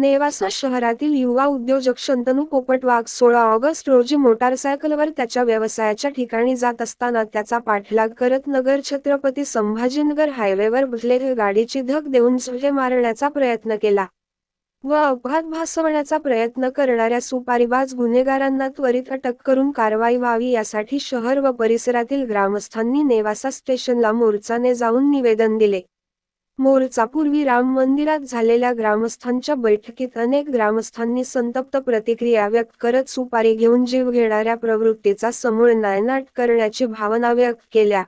नेवासा शहरातील युवा उद्योजक शंतनू पोपट वाघ सोळा ऑगस्ट रोजी मोटारसायकलवर त्याच्या व्यवसायाच्या ठिकाणी जात असताना त्याचा पाठलाग करत नगर छत्रपती संभाजीनगर हायवेवर बुलेरो गाडीची धक देऊन झुले मारण्याचा प्रयत्न केला व अपघात भासवण्याचा प्रयत्न करणाऱ्या सुपारीबाज गुन्हेगारांना त्वरित अटक करून कारवाई व्हावी यासाठी शहर व परिसरातील ग्रामस्थांनी नेवासा स्टेशनला मोर्चाने जाऊन निवेदन दिले. मोर्चा पूर्वी राम मंदिरात झालेल्या ग्रामस्थांच्या बैठकीत अनेक ग्रामस्थांनी संतप्त प्रतिक्रिया व्यक्त करत सुपारी घेऊन जीव घेणाऱ्या प्रवृत्तीचा समूळ नायनाट करण्याची भावना व्यक्त केल्या.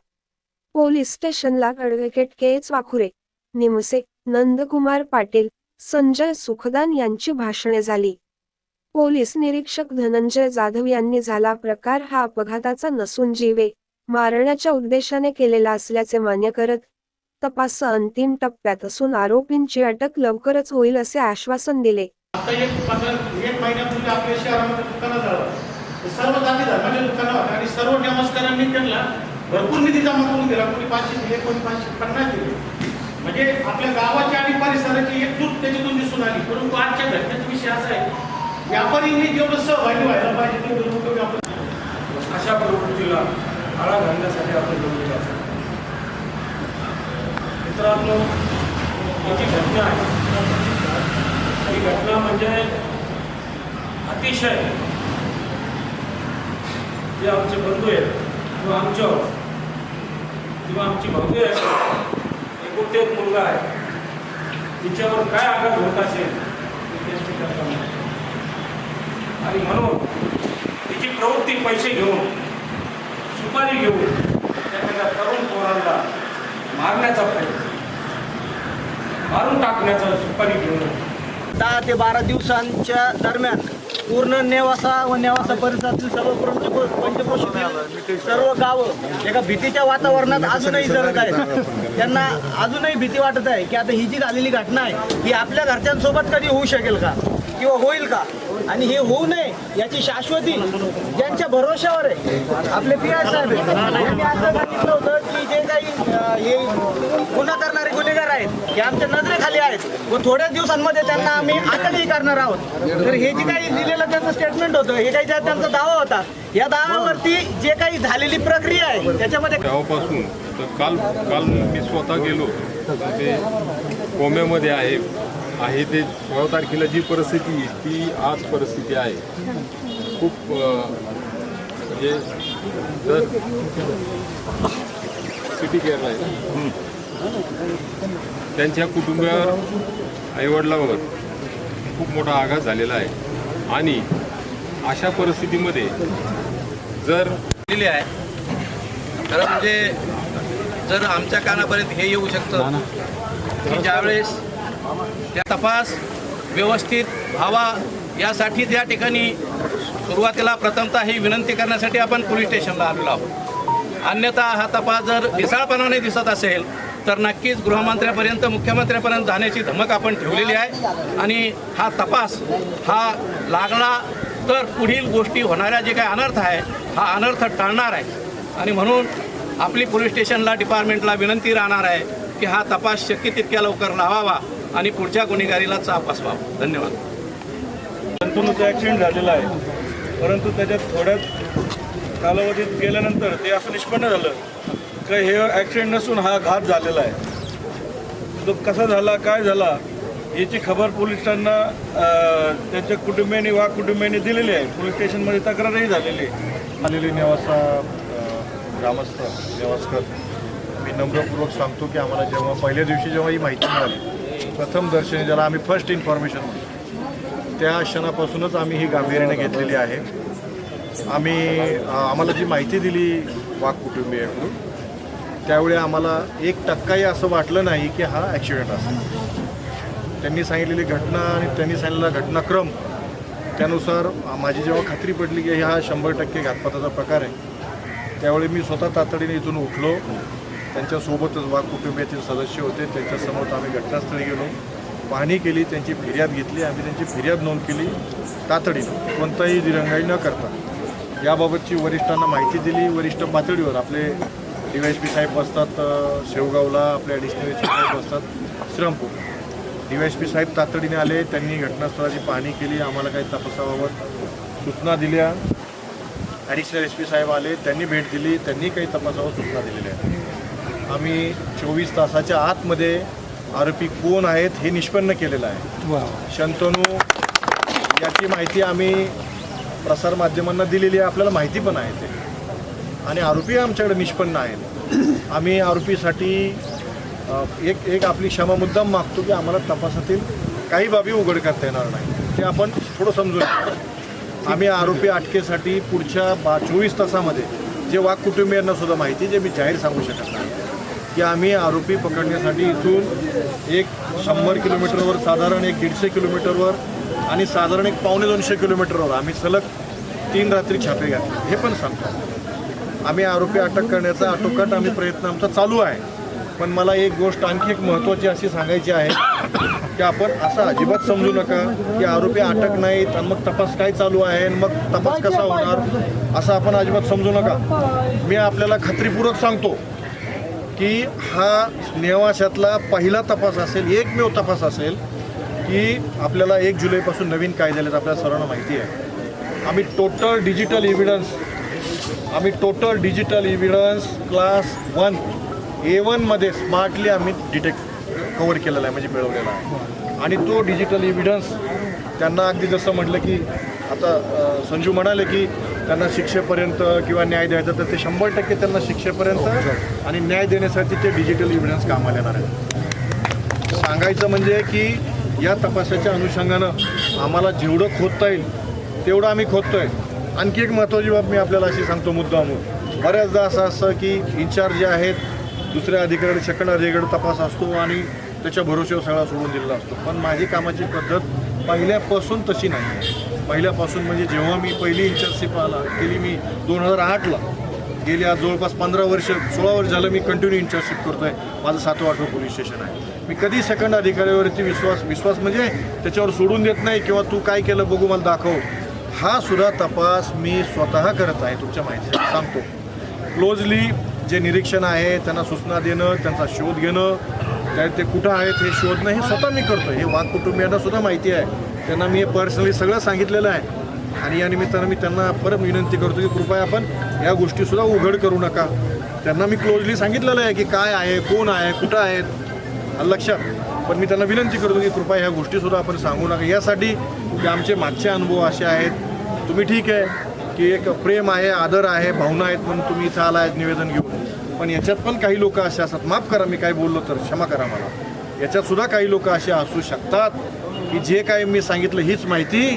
पोलीस स्टेशनला advocate K. H. Wakhure Nimse Nandkumar Patil Sanjay Sukhdan यांची भाषणे झाली. पोलीस निरीक्षक धनंजय जाधव यांनी झाला प्रकार हा अपघाताचा नसून जीवे मारण्याच्या उद्देशाने केलेला असल्याचे मान्य करत तपास अंतिम टप्प्यात असून आरोपींची अटक लवकरच होईल असे आश्वासन दिले. आता एक पंधरा एक महिन्यापूर्वी आपल्या शहरामध्ये दुकानं झालं ते सर्व जाती धर्माचे दुकानं होते आणि सर्व नमस्कारांनी त्यांना भरपूर निधी जमा करून दिला. कोणी पाचशे दिले कोणी पाचशे पन्नास दिले. म्हणजे आपल्या गावाची आणि परिसराची एकजूट त्याच्यातून दिसून आली. परंतु आजच्या घटनेचा विषय असा आहे व्यापारींनी जेवढं सहभागी व्हायला पाहिजे तेवढं लोक व्यापारी अशा प्रवृत्तीला आळा घालण्यासाठी आपण आहोत मित्रांनो ही जी घटना आहे. ही घटना म्हणजे अतिशय जे आमचे बंधू आहेत किंवा आमच्या किंवा आमची भाऊ आहे एकुलते एक मुलगा आहे. तिच्यावर काय आघात होत असेल आणि म्हणून तिची प्रवृत्ती पैसे घेऊन सुपारी घेऊन मारण्याचा प्रयत्न. मारून टाकण्याचा सुपारी घेऊन दहा ते बारा दिवसांच्या दरम्यान पूर्ण नेवासा व नेवासा परिसरातील सर्व पंच सर्व गावं एका भीतीच्या वातावरणात अजूनही जगत आहेत. त्यांना अजूनही भीती वाटत आहे की आता ही जी झालेली घटना आहे ही आपल्या घरच्यांसोबत कधी होऊ शकेल का? किंवा होईल का? आणि हे होऊ नये याची शाश्वती ज्यांच्या भरोश्यावर आहे. आपले पी आय साहेब यांनी असं सांगितलं होतं की जे काही हे गुन्हा करणारे गुन्हेगार आहेत हे आमच्या नजरेखाली आहेत. व थोड्याच दिवसांमध्ये त्यांना आम्ही अटकही करणार आहोत. तर हे जे काही दिलेलं त्यांचं स्टेटमेंट होतं हे काही त्यांचा दावा होता या दावावरती जे काही झालेली प्रक्रिया आहे त्याच्यामध्ये गावापासून तर काल काल मी स्वतः गेलो. ते कोम्यामध्ये आहे. आहे ते सोळा तारखेला जी परिस्थिती ती आज परिस्थिती आहे. खूप म्हणजे जर सिटी केअरला आहे. त्यांच्या कुटुंबियावर आईवडिलांवर खूप मोठा आघात झालेला आहे. आणि अशा परिस्थितीमध्ये जर दिलेली आहे. खरं म्हणजे जर आमच्या कानापर्यंत हे येऊ शकतं की ज्यावेळेस त्या तपास व्यवस्थित व्हावा यासाठी त्या ठिकाणी सुरुवातीला प्रथमतः ही विनंती करण्यासाठी आपण पोलीस स्टेशनला आलेलो आहोत. अन्यथा हा तपास जर ढिसाळपणाने दिसत असेल तर नक्कीच गृहमंत्र्यापर्यंत मुख्यमंत्र्यापर्यंत जाण्याची धमक आपण ठेवलेली आहे. आणि हा तपास हा लागला तर पुढील गोष्टी होणाऱ्या जे काही अनर्थ आहे हा अनर्थ टाळणार आहे. आणि म्हणून आपली पोलीस स्टेशनला डिपार्टमेंटला विनंती राहणार आहे की हा तपास शक्य तितक्या लवकर लावावा. आणि पुढच्या गुन्हेगारीला चाप बसवावा धन्यवाद. शंतनूचा ॲक्सिडेंट झालेला आहे. परंतु त्याच्यात थोड्याच कालावधीत गेल्यानंतर ते असं निष्पन्न झालं का हे ॲक्सिडेंट नसून हा घात झालेला आहे. तो कसा झाला काय झाला याची खबर पोलिसांना त्यांच्या कुटुंबियांनी वा कुटुंबियांनी दिलेली आहे. पोलीस स्टेशनमध्ये तक्रारही झालेली आहे. आलेले नेवासा ग्रामस्थ नेवासकर मी नम्रपूर्वक सांगतो की आम्हाला जेव्हा पहिल्या दिवशी जेव्हा ही माहिती मिळाली प्रथम दर्शनी ज्याला आम्ही फर्स्ट इन्फॉर्मेशन म्हणतो. त्या क्षणापासूनच आम्ही ही गांभीर्याने घेतलेली आहे. आम्ही आम्हाला जी माहिती दिली वाघ कुटुंबियाकडून त्यावेळी आम्हाला एक टक्काही असं वाटलं नाही की हा ॲक्सिडेंट असेल. त्यांनी सांगितलेली घटना आणि त्यांनी सांगितलेला घटनाक्रम त्यानुसार माझी जेव्हा खात्री पडली की हा शंभर टक्के घातपाताचा प्रकार आहे त्यावेळी मी स्वतः तातडीने इथून उठलो. त्यांच्यासोबतच वाघ कुटुंबियातील सदस्य होते. त्यांच्यासमोर आम्ही घटनास्थळी गेलो. पाहणी केली त्यांची फिर्याद घेतली. आम्ही त्यांची फिर्याद नोंद केली. तातडीनं कोणताही दिरंगाई न करता. याबाबतची वरिष्ठांना माहिती दिली. वरिष्ठ पातळीवर आपले डी वाय एस पी साहेब बसतात शेवगावला आपले ॲडिशनल साहेब बसतात. Shrirampur. D Y S P साहेब तातडीने आले. त्यांनी घटनास्थळाची पाहणी केली. आम्हाला काही तपासाबाबत सूचना दिल्या. ॲडिशनल एस पी साहेब आले. त्यांनी भेट दिली. त्यांनी काही तपासावर सूचना दिलेल्या आहेत. आम्ही चोवीस तासाच्या आतमध्ये आरोपी कोण आहेत हे निष्पन्न केलेलं आहे. शंतनू याची माहिती आम्ही प्रसारमाध्यमांना दिलेली आहे. आपल्याला माहिती पण आहे ते. आणि आरोपी आमच्याकडे निष्पन्न आहेत. आम्ही आरोपीसाठी एक एक आपली क्षमा मुद्दाम मागतो की आम्हाला तपासातील काही बाबी उघड करता येणार नाही. ते आपण थोडं समजून. आम्ही आरोपी अटकेसाठी पुढच्या बा चोवीस तासामध्ये जे वाघ कुटुंबियांना सुद्धा माहिती जे मी जाहीर सांगू शकत नाही. की आम्ही आरोपी पकडण्यासाठी इथून एक शंभर किलोमीटरवर साधारण एक दीडशे किलोमीटरवर आणि साधारण एक पावणे दोनशे किलोमीटरवर आम्ही सलग तीन रात्री छापे घातले. हे पण सांगतो. आम्ही आरोपी अटक करण्याचा आटोकाट आम्ही प्रयत्न आमचा चालू आहे. पण मला एक गोष्ट आणखी एक महत्त्वाची अशी सांगायची आहे की आपण असं अजिबात समजू नका की आरोपी अटक नाहीत आणि मग तपास काय चालू आहे आणि मग तपास कसा होणार असं आपण अजिबात समजू नका. मी आपल्याला खात्रीपूर्वक सांगतो. की हा नेवाशातला पहिला तपास असेल एकमेव तपास असेल की आपल्याला एक जुलैपासून नवीन कायदे आलेत आपल्याला सर्वांना माहिती आहे. आम्ही टोटल डिजिटल एव्हिडन्स आम्ही total digital evidence class one A वनमध्ये स्मार्टली आम्ही डिटेक्ट कवर केलेला आहे म्हणजे मिळवलेला आहे. आणि तो डिजिटल एव्हिडन्स त्यांना अगदी जसं म्हटलं की आता संजू म्हणाले की त्यांना शिक्षेपर्यंत किंवा न्याय द्यायचा तर ते शंभर टक्के त्यांना शिक्षेपर्यंत आणि न्याय देण्यासाठी ते डिजिटल एव्हिडन्स कामाला येणार आहे सांगायचं म्हणजे की या तपासाच्या अनुषंगानं आम्हाला जेवढं खोदता येईल तेवढं आम्ही खोदतोय. आणखी एक महत्त्वाची बाब मी आपल्याला अशी सांगतो मुद्दा बऱ्याचदा असं असतं की इन्चार्ज जे आहेत दुसऱ्या अधिकारी सेकंड अधिकारी तपास असतो आणि त्याच्या भरोश्यावर सगळा सोडून दिलेला असतो. पण माझी कामाची पद्धत पहिल्यापासून तशी नाही आहे. पहिल्यापासून म्हणजे जेव्हा मी पहिली इंटर्नशिप आला केली मी दोन हजार आठला. गेली आज जवळपास पंधरा वर्ष सोळा वर्ष झालं मी कंटिन्यू इंटर्नशिप आहे माझं सातवं आठवं पोलीस स्टेशन आहे. मी कधी सेकंड अधिकाऱ्यावरती विश्वास विश्वास म्हणजे त्याच्यावर सोडून देत नाही किंवा तू काय केलं बघू मला दाखव. हा सुद्धा तपास मी स्वतः करत आहे तुमच्या माहितीसाठी सांगतो. क्लोजली जे निरीक्षण आहे त्यांना सूचना देणं त्यांचा शोध घेणं त्या ते कुठं आहेत हे शोधणं हे स्वतः मी करतो हे वाघ कुटुंबियांना सुद्धा माहिती आहे. त्यांना मी पर्सनली सगळं सांगितलेलं आहे. आणि या निमित्तानं मी त्यांना परत विनंती करतो की कृपया आपण या गोष्टीसुद्धा उघड करू नका. त्यांना मी क्लोजली सांगितलेलं आहे की काय आहे कोण आहे कुठं आहेत लक्षात. पण मी त्यांना विनंती करतो की कृपया ह्या गोष्टीसुद्धा आपण सांगू नका. यासाठी की आमचे मागचे अनुभव असे आहेत तुम्ही ठीक आहे की एक प्रेम आहे आदर आहे भावना आहेत म्हणून तुम्ही इथं आला आहेत निवेदन घेऊन. पण याच्यात पण काही लोक असे असतात. माफ करा मी काय बोललो तर क्षमा करा मला. याच्यातसुद्धा काही लोक असे असू शकतात. की जे काही मी सांगितलं हीच माहिती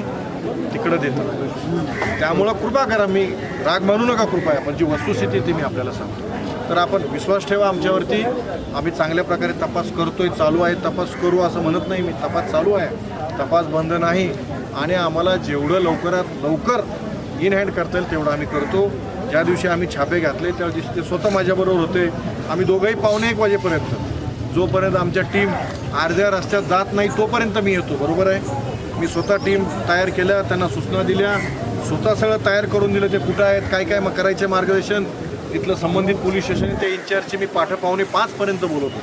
तिकडं देतो. त्यामुळं कृपा करा मी राग मानू नका कृपया पण जी वस्तुस्थिती ती मी आपल्याला सांगतो. तर आपण विश्वास ठेवा आमच्यावरती. आम्ही चांगल्या प्रकारे तपास करतोय चालू आहे तपास करू असं म्हणत नाही मी. तपास चालू आहे. तपास बंद नाही. आणि आम्हाला जेवढं लवकरात लवकर इन हँड करता येईल तेवढं आम्ही करतो. ज्या दिवशी आम्ही छापे घातले त्या दिवशी ते स्वतः माझ्याबरोबर होते. आम्ही दोघंही पावणे एक वाजेपर्यंत जोपर्यंत आमच्या टीम अर्ध्या रस्त्यात जात नाही तोपर्यंत मी येतो. बरोबर आहे? मी स्वतः टीम तयार केल्या त्यांना सूचना दिल्या. स्वतः सगळं तयार करून दिलं ते कुठं आहेत काय काय मग करायचे मार्गदर्शन. इथलं संबंधित पोलीस स्टेशन ते इन्चार्जचे मी पाठ पावणे पाचपर्यंत बोलवतो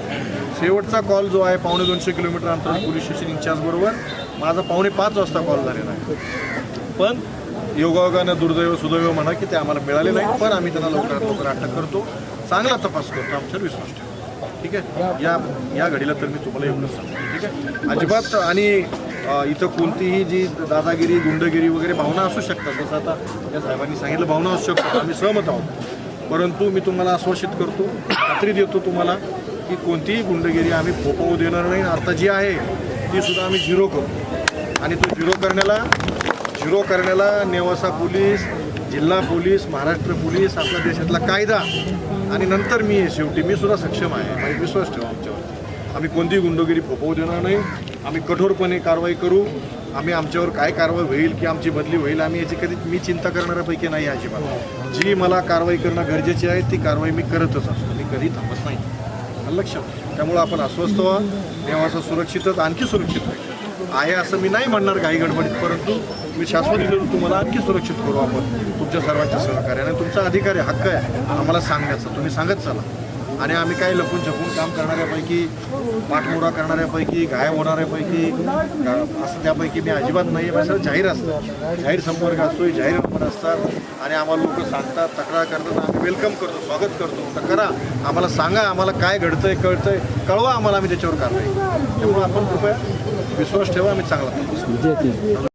शेवटचा कॉल जो आहे पावणे दोनशे किलोमीटर अंतर पोलीस स्टेशन इन्चार्जबरोबर माझा पावणे पाच वाजता कॉल झालेला आहे. पण योगायोगानं दुर्दैव सुदैव म्हणा की ते आम्हाला मिळाले नाही पण आम्ही त्यांना लवकरात लवकर अटक करतो. चांगला तपास करतो आमच्यावर विश्वास ठेवतो. ठीक आहे? या या घडीला तर मी तुम्हाला एवढंच सांगतो ठीक आहे? अजिबात आणि इथं कोणतीही जी दादागिरी गुंडगिरी वगैरे भावना असू शकतात. जसं आता या साहेबांनी सांगितलं भावना असू शकतात. आम्ही सहमत आहोत. परंतु मी तुम्हाला आश्वासित करतो खात्री देतो तुम्हाला की कोणतीही गुंडगिरी आम्ही फोपवू देणार नाही. आता जी आहे ती सुद्धा आम्ही झिरो करू. आणि तो झिरो करण्याला झिरो करण्याला नेवासा पोलीस जिल्हा पोलीस महाराष्ट्र पोलीस आपल्या देशातला कायदा आणि नंतर मी शेवटी मी सुद्धा सक्षम आहे. आणि विश्वास ठेवा आमच्यावर आम्ही कोणतीही गुंडगिरी फोपवू देणार नाही. आम्ही कठोरपणे कारवाई करू. आम्ही आमच्यावर काय कारवाई होईल की आमची बदली होईल आम्ही याची कधी मी चिंता करणाऱ्यापैकी नाही अजिबात. जी मला कारवाई करणं गरजेची आहे ती कारवाई मी करतच असतो. मी कधी थांबत नाही. लक्ष लक्षात त्यामुळं आपण अस्वस्थ व्हा. देवाचं सुरक्षितच आणखी सुरक्षित राहील आहे असं मी नाही म्हणणार काही गडबडीत परंतु मी शाश्वत दिलेलं तुम्हाला आणखी सुरक्षित करू आपण. तुमच्या सर्वांच्या सहकार्याने तुमचा अधिकार आहे हक्क आहे आम्हाला सांगण्याचा. तुम्ही सांगत चला. आणि आम्ही काही लपून छपून काम करणाऱ्यापैकी पाठमोडा करणाऱ्यापैकी गायब होणाऱ्यापैकी असं त्यापैकी मी अजिबात नाही आहे सगळं जाहीर असतं. जाहीर संपर्क असतो जाहीर नंबर असतात. आणि आम्हाला लोक सांगतात तक्रार करतात. आम्ही वेलकम करतो स्वागत करतो. तर करा. आम्हाला सांगा आम्हाला काय घडतंय कळतंय कळवा आम्हाला आम्ही त्याच्यावर कारवाई तेव्हा आपण कृपया विश्वास ठेवा आम्ही चांगला